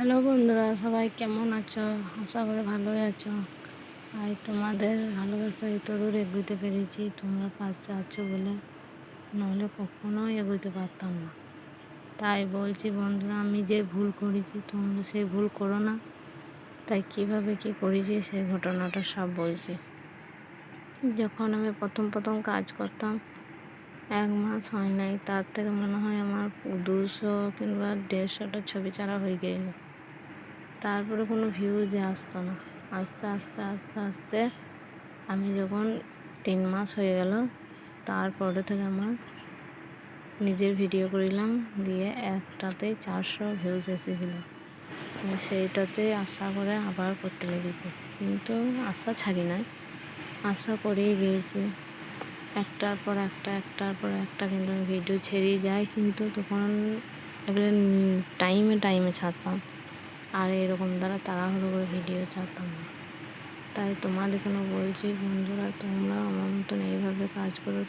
Hello বন্ধুরা, সবাই কেমন আছো? আশা করে ভালোই আছো। আর তোমাদের ভালোবাসায় এত দূর এগোতে পেরেছি, তোমরা পাশে আছো বলে। নাহলে কখনোই এগোতে পারতাম না। তাই বলছি বন্ধুরা, আমি যে ভুল করেছি তোমরা সেই ভুল করো না। তাই কীভাবে কি করেছি সেই ঘটনাটা সব বলছি। যখন আমি প্রথম প্রথম কাজ করতাম, এক মাস হয় নাই, তার থেকে মনে হয় আমার দুশো কিংবা দেড়শোটা ছবি ছাড়া হয়ে গেল। তারপরে কোনো ভিউজ আসতো না। আস্তে আস্তে আস্তে আস্তে আমি যখন তিন মাস হয়ে গেল, তারপরে থেকে আমার নিজের ভিডিও করিলাম, দিয়ে একটাতে চারশো ভিউজ এসেছিল। সেইটাতে আশা করে আবার করতে লেগেছি। কিন্তু আশা ছাড়ি নাই। আশা করেই গিয়েছি। একটার পর একটা, একটার পর একটা কিন্তু ভিডিও ছেড়েই যাই। কিন্তু তখন এবারে টাইমে টাইমে ছাড়তাম। আর এরকম দ্বারা তাড়াহুড়ো করে ভিডিও ছাড়তাম না। তাই তোমাদের কোনো বলছি বন্ধুরা, তোমরা আমার মতন এইভাবে কাজ করো।